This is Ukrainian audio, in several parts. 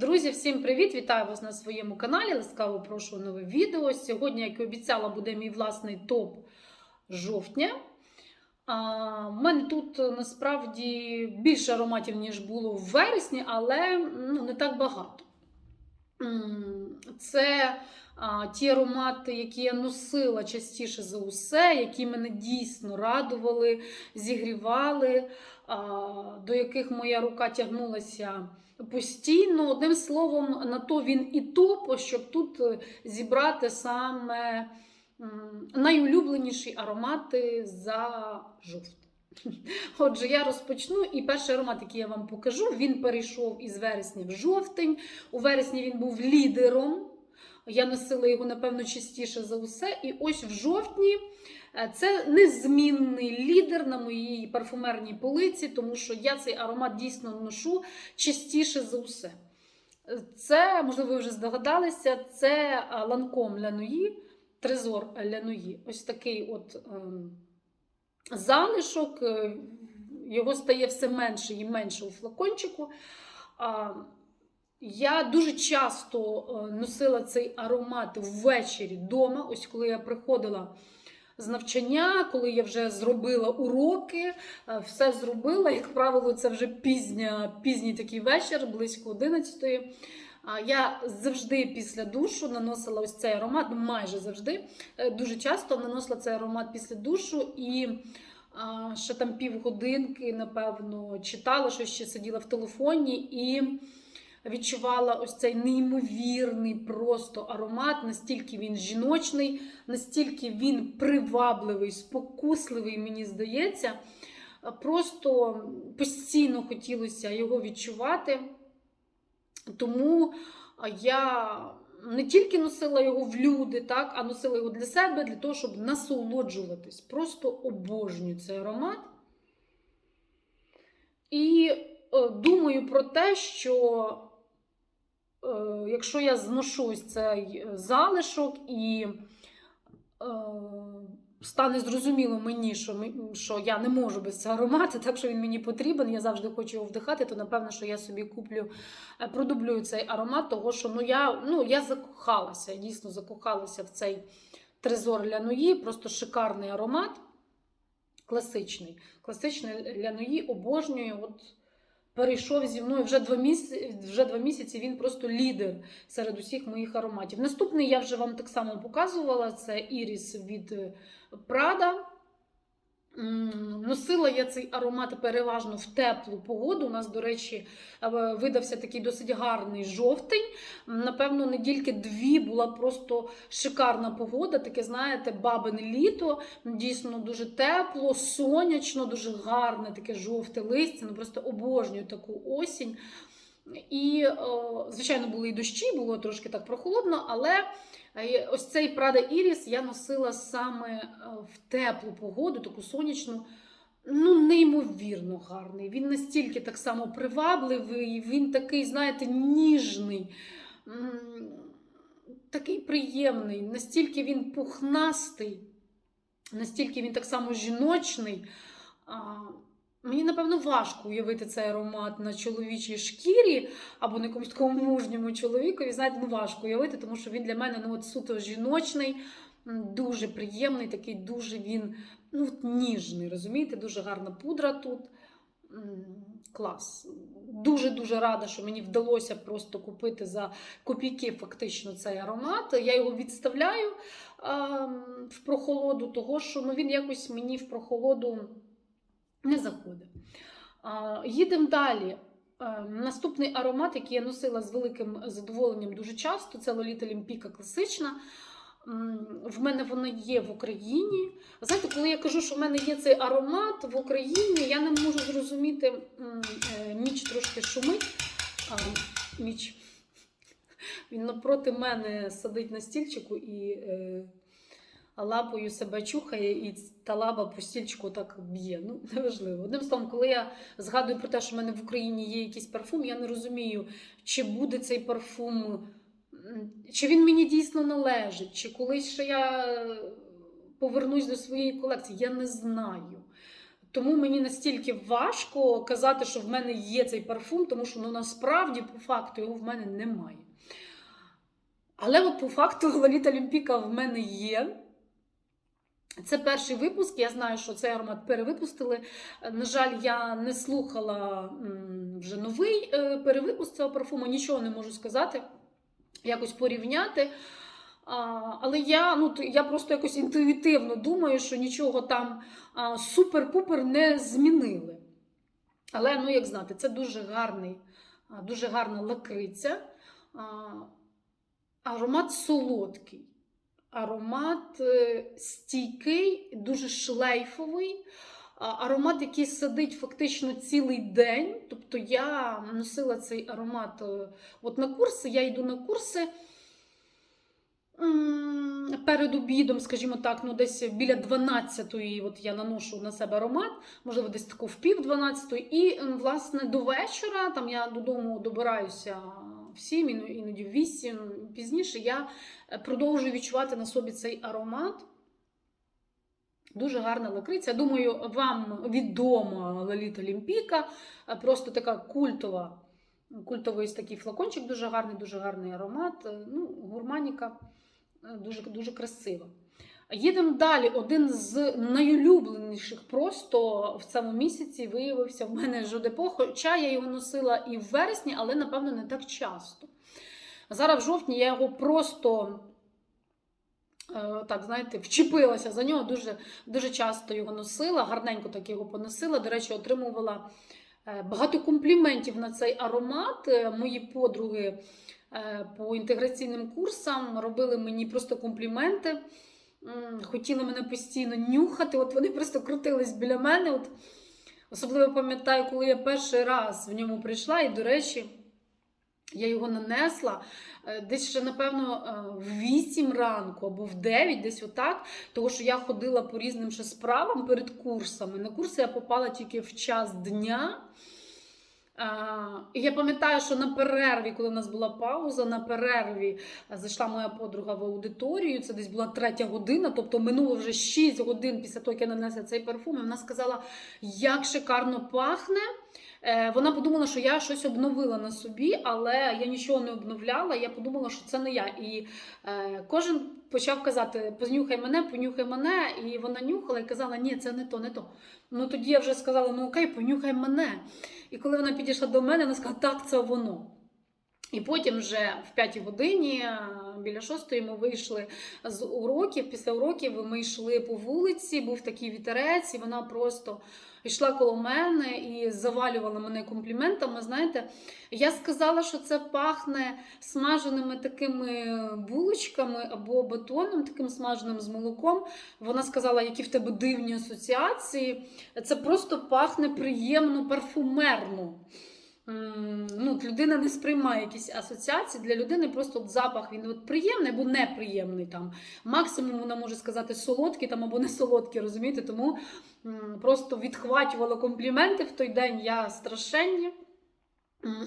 Друзі, всім привіт! Вітаю вас на своєму каналі. Ласкаво прошу нове відео. Сьогодні, як і обіцяла, буде мій власний топ жовтня. У мене тут насправді більше ароматів, ніж було в вересні, але ну, не так багато. Це а, ті аромати, які я носила частіше за усе, які мене дійсно радували, зігрівали, а, до яких моя рука тягнулася постійно. Одним словом, на то він і топ, щоб тут е, зібрати саме найулюбленіші аромати за жовтень. Отже, я розпочну, і перший аромат, який я вам покажу, він перейшов із вересня в жовтень. У вересні він був лідером. Я носила його, напевно, частіше за усе. І ось в жовтні це незмінний лідер на моїй парфумерній полиці, тому що я цей аромат дійсно ношу частіше за усе. Це, можливо, ви вже здогадалися, це ланком Лянуї, трезор Лянуї. Ось такий от ем, залишок, е, його стає все менше і менше у флакончику. А, я дуже часто е, носила цей аромат ввечері вдома. Ось коли я приходила з навчання, коли я вже зробила уроки, е, все зробила. Як правило, це вже пізня, пізній такий вечір, близько 11 А Я завжди після душу наносила ось цей аромат, ну майже завжди. Е, Дуже часто наносила цей аромат після душу і ще там півгодинки, напевно, читала, що ще сиділа в телефоні і відчувала ось цей неймовірний просто аромат, настільки він жіночний, настільки він привабливий, спокусливий, мені здається. Просто постійно хотілося його відчувати. Тому я не тільки носила його в люди, так, а носила його для себе, для того, щоб насолоджуватись. Просто обожнюю цей аромат. І е, думаю про те, що якщо я зношусь цей залишок і е, стане зрозуміло мені, що, що я не можу без цього аромату, так що він мені потрібен, я завжди хочу його вдихати, то напевно, що я собі куплю, е, продублюю цей аромат, того що ну, я, ну, я закохалася, дійсно закохалася в цей трезор Лянуї, просто шикарний аромат. Класичний. Класичний Лянуї обожнюю. От перейшов зі мною вже два місяці, вже два місяці він просто лідер серед усіх моїх ароматів. Наступний я вже вам так само показувала: це Іріс від е. М, Носила я цей аромат переважно в теплу погоду. У нас, до речі, е, видався такий досить гарний жовтень. Напевно, недільки дві була просто шикарна погода, таке, знаєте, бабине літо. Дійсно дуже тепло, сонячно, дуже гарне, таке жовте листя. Ну просто обожнюю таку осінь. І, е, звичайно, були і дощі, було трошки так прохолодно, але ось цей Prada Iris я носила саме е, в теплу погоду, таку сонячну. Ну, неймовірно гарний. Він настільки так само привабливий, він такий, знаєте, ніжний, такий приємний, настільки він пухнастий, настільки він так само жіночний. А, Мені, напевно, важко уявити цей аромат на чоловічій шкірі або на якомусь такому мужньому чоловікові. Знаєте, ну важко уявити, тому що він для мене ну, от суто жіночний, дуже приємний, такий дуже він ну, ніжний. Розумієте, дуже гарна пудра тут. Клас. Дуже-дуже рада, що мені вдалося просто купити за копійки фактично цей аромат. Я його відставляю ем, в прохолоду, того що ну, він якось мені в прохолоду не заходить. Їдемо далі. Е, Наступний аромат, який я носила з великим задоволенням дуже часто, це Лоліта Лімпіка класична. В мене вона є в Україні. Знаєте, коли я кажу, що в мене є цей аромат в Україні, я не можу зрозуміти, м, е, міч трошки шумить. А. Він напроти мене сидить на стільчику і е, лапою себе чухає, і та лаба по стільчику так б'є. Ну, неважливо. Одним словом, коли я згадую про те, що в мене в Україні є якийсь парфум, я не розумію, чи буде цей парфум, чи він мені дійсно належить, чи колись ще я повернусь до своєї колекції. Я не знаю. Тому мені настільки важко казати, що в мене є цей парфум, тому що ну, насправді, по факту, його в мене немає. Але от по факту Лоліта Олімпіка в мене є. Це перший випуск. Я знаю, що цей аромат перевипустили. На жаль, я не слухала вже новий е, перевипуск цього парфуму, нічого не можу сказати, якось порівняти. Але я, ну, я просто якось інтуїтивно думаю, що нічого там супер-пупер не змінили. Але, ну, як знати, це дуже гарний, дуже гарна лакриця. Аромат солодкий. Аромат е, стійкий, дуже шлейфовий. Аромат, який сидить фактично цілий день.Тобто я носила цей аромат е, от на курси, я йду на курси перед обідом, скажімо так, ну десь біля 12-ї от я наношу на себе аромат, можливо, десь тако в пів 12-ї. І, власне, до вечора, там я додому добираюся 7, іноді в 8, пізніше я е, продовжую відчувати на собі цей аромат. Дуже гарна лакриця. Думаю, вам відома Лоліта Олімпіка, е, просто така культова, культовий такий флакончик, дуже гарний, дуже гарний аромат. Е, Ну, гурманіка дуже, дуже красива. Їдемо далі. Один з найулюбленіших просто в цьому місяці виявився в мене Жодепо, хоча я його носила і в вересні, але, напевно, не так часто. Зараз в жовтні я його просто. е, Так, знаєте, вчепилася за нього, дуже, дуже часто його носила, гарненько так його поносила. До речі, отримувала е, багато компліментів на цей аромат. Е, Мої подруги по інтеграційним курсам робили мені просто компліменти. Хотіли мене постійно нюхати, от вони просто крутились біля мене. От, особливо пам'ятаю, коли я перший раз в ньому прийшла, і, до речі, я його нанесла е, десь ще, напевно, е, в 8 ранку або в 9, десь отак. Тому що я ходила по різним ще справам перед курсами. На курси я попала тільки в час дня. І я пам'ятаю, що на перерві, коли в нас була пауза, на перерві зайшла моя подруга в аудиторію. Це десь була третя година, тобто минуло вже 6 годин після того, як я нанесла цей парфум. І вона сказала, як шикарно пахне. Е, Вона подумала, що я щось обновила на собі, але я нічого не обновляла. Я подумала, що це не я. І е, кожен почав казати: понюхай мене, понюхай мене. І вона нюхала і казала, ні, це не то, не то. Ну тоді я вже сказала, ну окей, понюхай мене. І коли вона підійшла до мене, вона сказала, так, це воно. І потім вже в п'ятій годині, біля шостої, ми вийшли з уроків. Після уроків ми йшли по вулиці, був такий вітерець, і вона просто йшла коло мене і завалювала мене компліментами. Знаєте, я сказала, що це пахне смаженими такими булочками або батоном, таким смаженим з молоком. Вона сказала, які в тебе дивні асоціації. Це просто пахне приємно, парфумерно. Ну, людина не сприймає якісь асоціації. Для людини просто от запах він от приємний або неприємний. Там. Максимум вона може сказати солодкий там, або не солодкий, розумієте? Тому просто відхватювала компліменти в той день. Я страшенні.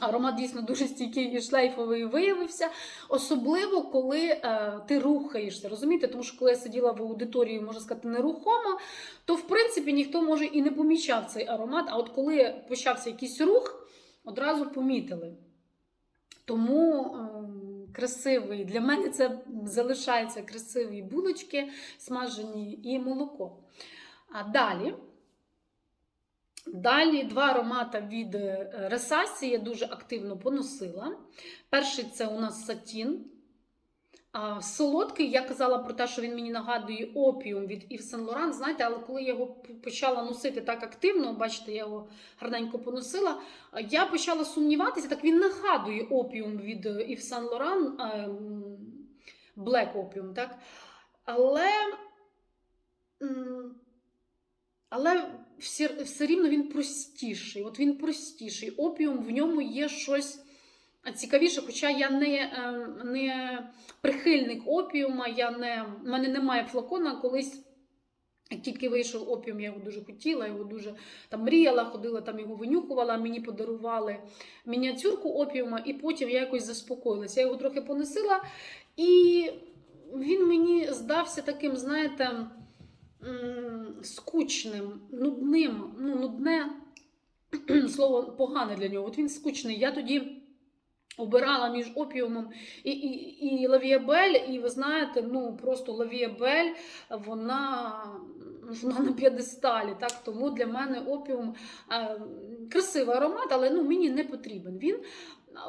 Аромат дійсно дуже стійкий і шлейфовий виявився. Особливо, коли е, ти рухаєшся. Розумієте? Тому що коли я сиділа в аудиторії, можна сказати, нерухомо, то в принципі ніхто може і не помічав цей аромат. А от коли почався якийсь рух, одразу помітили. Тому ем, красивий, для мене це залишається красиві булочки, смажені і молоко. А далі. Далі два аромати від е, Ресасі я дуже активно поносила. Перший це у нас сатін. Солодкий, я казала про те, що він мені нагадує опіум від Yves Saint Laurent, знаєте, але коли я його почала носити так активно, бачите, я його гарненько поносила, я почала сумніватися, так він нагадує опіум від е, Saint Laurent, ем, Black Opium, так? Але, але все, все рівно він простіший. От він простіший. Опіум в ньому є щось цікавіше, хоча я не, е, не прихильник опіума, я не, в мене немає флакона. Колись, тільки вийшов опіум, я його дуже хотіла, його дуже там мріяла, ходила, там його винюхувала, мені подарували мініатюрку опіума, і потім я якось заспокоїлася. Я його трохи понесила, і він мені здався таким, знаєте. скучним, нудним, ну, нудне слово погане для нього. От він скучний. Я тоді обирала між опіумом і, і, і лавіабель, і ви знаєте, ну просто лавіабель, вона, вона на п'єдесталі. Так? Тому для мене опіум е, красивий аромат, але ну, мені не потрібен він.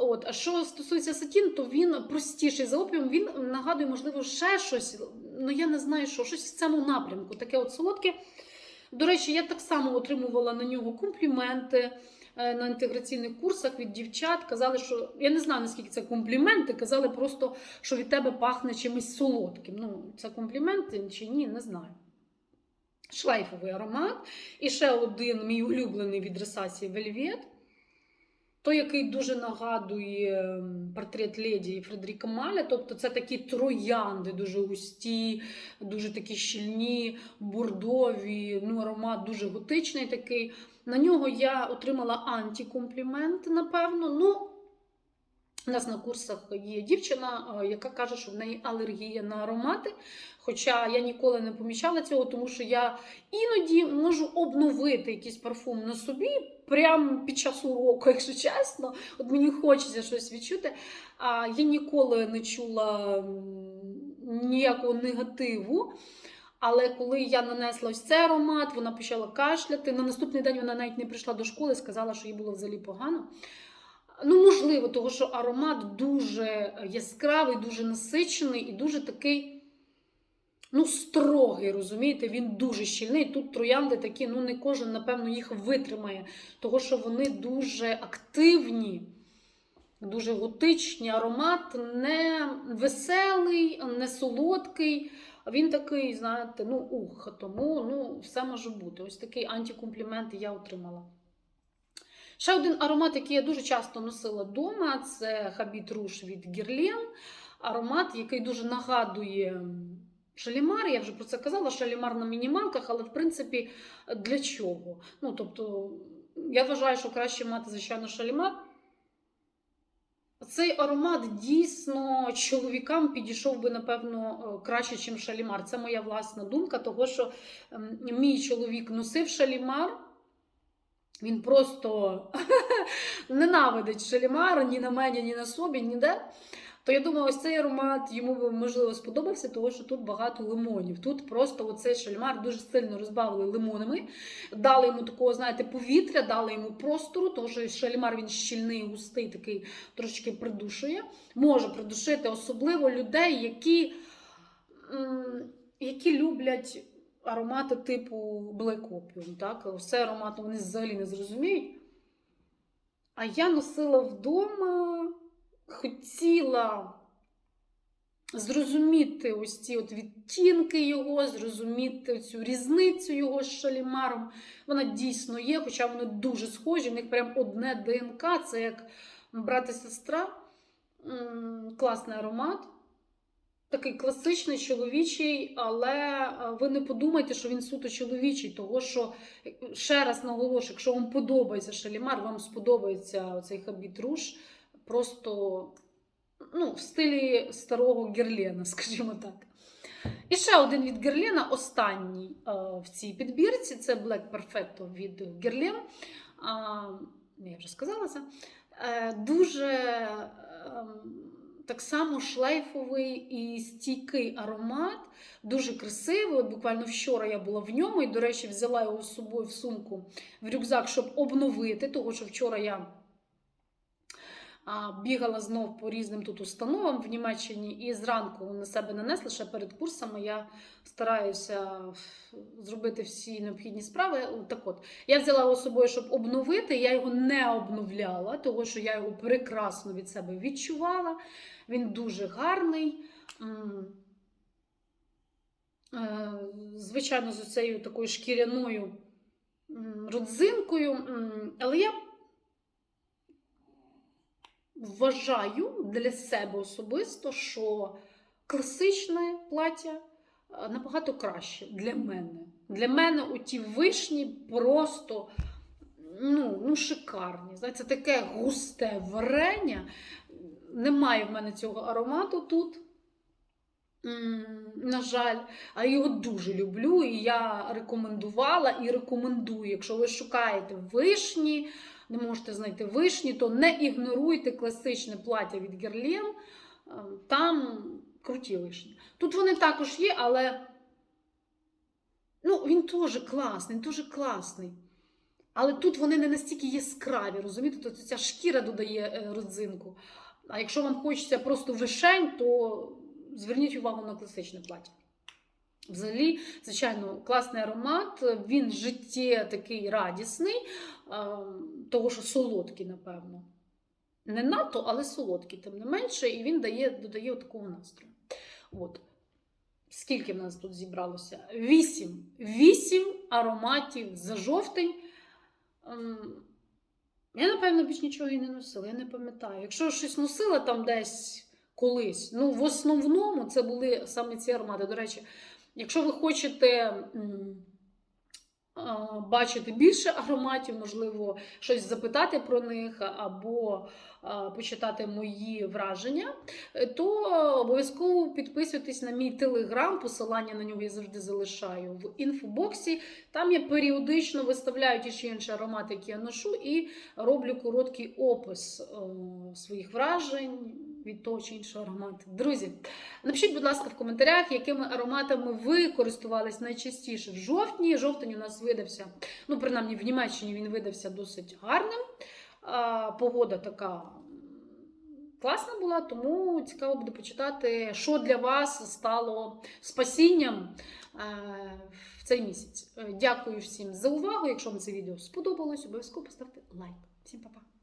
От, а що стосується сатін, то він простіший за опіум, він нагадує, можливо, ще щось. Ну я не знаю, що щось в цьому напрямку. Таке от солодке. До речі, я так само отримувала на нього компліменти на інтеграційних курсах від дівчат. Казали, що я не знаю, наскільки це компліменти. Казали просто, що від тебе пахне чимось солодким. Ну, це компліменти чи ні, не знаю. Шлейфовий аромат. І ще один мій улюблений від ресації Вельвет. Той, який дуже нагадує портрет леді Фредеріка Маля. Тобто це такі троянди, дуже густі, дуже такі щільні, бордові, ну, аромат дуже готичний такий. На нього я отримала антикомплімент, напевно. Ну, у нас на курсах є дівчина, яка каже, що в неї алергія на аромати. Хоча я ніколи не помічала цього, тому що я іноді можу обновити якийсь парфум на собі прямо під час уроку, якщо чесно. От мені хочеться щось відчути. А я ніколи не чула ніякого негативу. Але коли я нанесла ось цей аромат, вона почала кашляти. На наступний день вона навіть не прийшла до школи, сказала, що їй було взагалі погано. Ну, можливо, тому що аромат дуже яскравий, дуже насичений і дуже такий, ну, строгий, розумієте? Він дуже щільний. Тут троянди такі, ну, не кожен, напевно, їх витримає, тому що вони дуже активні, дуже готичні. Аромат не веселий, не солодкий. А Він такий, знаєте, ну, ух, тому ну, все може бути. Ось такий антикомплімент я отримала. Ще один аромат, який я дуже часто носила вдома, це Habit Rouge від Guerlain. Аромат, який дуже нагадує шалімар. Я вже про це казала, шалімар на мінімалках, але в принципі для чого? Ну, тобто, я вважаю, що краще мати, звичайно, шалімар. Цей аромат дійсно чоловікам підійшов би, напевно, краще, ніж шалімар. Це моя власна думка, того що ем, мій чоловік носив шалімар. Він просто ненавидить шалімар ні на мені, ні на собі, ніде. То я думаю, ось цей аромат йому би можливо сподобався, тому що тут багато лимонів. Тут просто оцей шальмар дуже сильно розбавили лимонами, дали йому такого, знаєте, повітря, дали йому простору, тому що шальмар він щільний, густий, такий трошечки придушує. Може придушити особливо людей, які, які люблять аромати типу Black Opium. Так? Все ароматно вони взагалі не зрозуміють. А я носила вдома, хотіла зрозуміти ось ці от відтінки його, зрозуміти цю різницю його з шалімаром. Вона дійсно є, хоча вони дуже схожі, в них прям одне ДНК, це як брат і сестра. Класний аромат. Такий класичний чоловічий, але е, ви не подумайте, що він суто чоловічий, того що е, ще раз наголошую, якщо вам подобається шалімар, вам сподобається цей хабіт руш, просто ну, в стилі старого Герлена, скажімо так. І ще один від Герлена, останній е, в цій підбірці це Black Perfecto від Guerlain. А, Я вже сказала це. Е, Дуже ем, так само шлейфовий і стійкий аромат, дуже красивий. От буквально вчора я була в ньому і, до речі, взяла його з собою в сумку в рюкзак, щоб обновити, тому що вчора я бігала знов по різним тут установам в Німеччині і зранку на себе нанесла ще перед курсами. Я стараюся зробити всі необхідні справи. Так от, я взяла його з собою, щоб обновити. Я його не обновляла, тому що я його прекрасно від себе відчувала. Він дуже гарний. Е, Звичайно, з цією такою шкіряною родзинкою. Але я вважаю для себе особисто, що класичне плаття е, набагато краще для мене. Для мене оті вишні просто ну, ну, шикарні. Знаєте, це таке густе варення. Немає в мене цього аромату тут. На жаль, а його дуже люблю, і я рекомендувала і рекомендую. Якщо ви шукаєте вишні, не можете знайти вишні, то не ігноруйте класичне плаття від Герлен. Е, Там круті вишні. Тут вони також є, але ну, він теж класний, він теж класний. Але тут вони не настільки яскраві, розумієте? Тобто ця шкіра додає е, родзинку. А якщо вам хочеться просто вишень, то зверніть увагу на класичне плаття. Взагалі, звичайно, класний аромат, він життє такий радісний, того що солодкий, напевно. Не надто, але солодкий, тим не менше, і він дає, додає такого настрою. От. Скільки в нас тут зібралося? Вісім. Вісім ароматів за жовтень. Ем, Я, напевно, більш нічого і не носила, я не пам'ятаю. Якщо щось носила там десь колись, ну в основному це були саме ці аромати. До речі, якщо ви хочете бачити більше ароматів, можливо, щось запитати про них або почитати мої враження, е, то обов'язково підписуйтесь на мій телеграм. Посилання на нього я завжди залишаю в інфобоксі. Там я періодично виставляю ті чи інші аромати, які я ношу, і роблю короткий опис е, своїх вражень від того чи іншого аромату. Друзі, напишіть, будь ласка, в коментарях, якими ароматами ви користувались найчастіше в жовтні. Жовтень у нас видався, ну, принаймні в Німеччині він видався досить гарним. Погода така класна була, тому цікаво буде почитати, що для вас стало спасінням е, в цей місяць. Дякую всім за увагу. Якщо вам це відео сподобалось, обов'язково поставте лайк. Всім па-па!